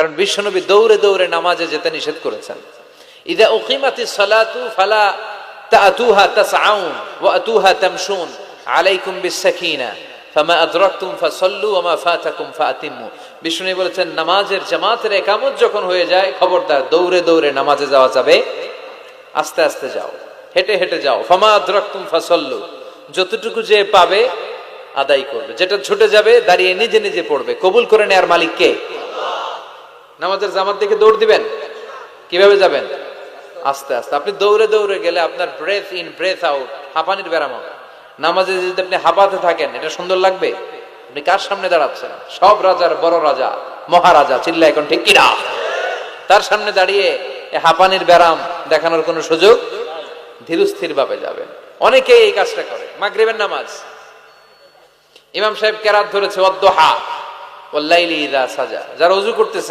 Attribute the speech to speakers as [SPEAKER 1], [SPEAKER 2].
[SPEAKER 1] কারণ বিশ্বনবী দৌড়ে দৌড়ে নামাজে যেতে নিষেধ করেছেন। ইদা উকিমাতি সালাতু ফালা তাতুহা তাসআউন ওয়া আতুহা তামশুন আলাইকুম বিসাকিনা ফামা আদরাকতুম ফাসাল্লু ওয়া মা ফাতাকুম ফাতিমু বিষ্ণু বলেছেন, নামাজের জামাতের একামত যখন হয়ে যায়, খবরদার, দৌড়ে দৌড়ে নামাজে যাওয়া যাবে। আস্তে আস্তে যাও, হেঁটে হেঁটে যাও। ফামা আদরাকতুম ফাসাল্লু, যতটুকু যে পাবে আদায় করবে। যেটা ছুটে যাবে, দাঁড়িয়ে নিজে নিজে পড়বে। কবুল করে নেয়ার মালিক কে? নামাজের জামাত দিকে দৌড় দিবেন? কীভাবে যাবেন? আস্তে আস্তে। আপনি দৌড়ে দৌড়ে গেলে আপনার ব্রেথ ইন ব্রেথ আউট হাঁপানির ব্যারাম হবে। নামাজে যদি আপনি হাঁপাতে থাকেন, এটা সুন্দর লাগবে? আপনি কার সামনে দাঁড়াচ্ছেন? সব রাজার বড় রাজা, মহারাজা, চিল্লা এখন ঠিক কিনা? তার সামনে দাঁড়িয়ে হাঁপানির ব্যারাম দেখানোর কোনো সুযোগ ধীরস্থির ভাবে যাবেন অনেকে এই কাজটা করে। মাগরিবের নামাজ। ইমাম সাহেব কেরাত ধরেছে অদ্দহা ওয়াল্লাইলি ইদা সাজা। যারা অজু করতেছে